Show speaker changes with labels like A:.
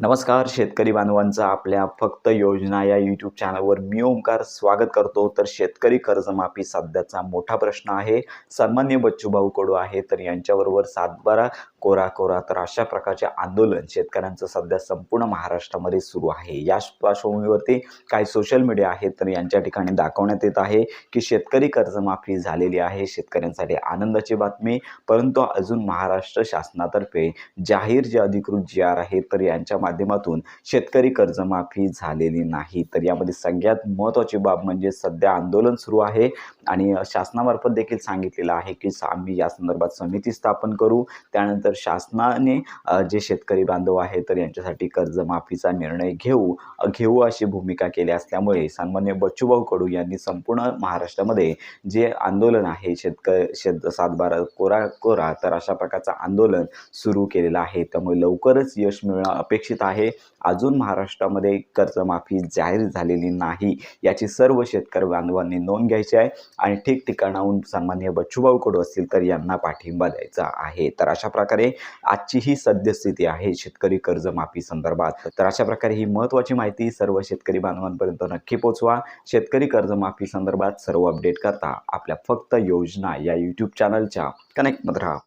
A: नमस्कार शेतकरी बांधवांचं आपल्या फक्त योजना या यूट्यूब चॅनलवर मी ओंकार स्वागत करतो. तर शेतकरी कर्जमाफी सध्याचा मोठा प्रश्न आहे. सन्मान्य बच्चूभाऊ कडू आहे. तर यांच्याबरोबर सातबारा कोरा कोरा तर अशा प्रकारचे आंदोलन शेतकऱ्यांचं सध्या संपूर्ण महाराष्ट्रामध्ये सुरू आहे. या पार्श्वभूमीवरती काही सोशल मीडिया आहेत तर यांच्या ठिकाणी दाखवण्यात येत आहे की शेतकरी कर्जमाफी झालेली आहे. शेतकऱ्यांसाठी आनंदाची बातमी. परंतु अजून महाराष्ट्र शासनातर्फे जाहीर जे अधिकृत जी आर आहे तर या यांच्या माध्यमातून शेतकरी कर्जमाफी झालेली नाही. तर यामध्ये सगळ्यात महत्त्वाची बाब म्हणजे सध्या आंदोलन सुरू आहे आणि शासनामार्फत देखील सांगितलेलं आहे की आम्ही या संदर्भात समिती स्थापन करू. त्यानंतर शासनाने जे शेतकरी बांधव आहे तर यांच्यासाठी कर्जमाफीचा निर्णय घेऊ घेऊ अशी भूमिका केली असल्यामुळे सन्मान्य बच्चूभाऊ कडू यांनी संपूर्ण महाराष्ट्रामध्ये जे आंदोलन आहे शेतक शेत सातबारा कोरा कोरा तर अशा प्रकारचं आंदोलन सुरू केलेलं आहे. त्यामुळे लवकरच यश मिळणार अपेक्षित आहे. अजून महाराष्ट्रामध्ये कर्जमाफी जाहीर झालेली नाही. याची सर्व शेतकरी बांधवांनी नोंद घ्यायची आहे आणि ठिकठिकाणाहून सन्मान्य बच्चूभाऊ कडू असतील तर यांना पाठिंबा द्यायचा आहे. तर अशा प्रकारे आजची ही सद्यस्थिती आहे शेतकरी कर्जमाफी संदर्भात. तर अशा प्रकारे ही महत्त्वाची माहिती सर्व शेतकरी बांधवांपर्यंत नक्की पोचवा शेतकरी कर्जमाफी संदर्भात सर्व अपडेट करता आपल्या फक्त योजना या यूट्यूब चॅनलच्या कनेक्टमध्ये राहा.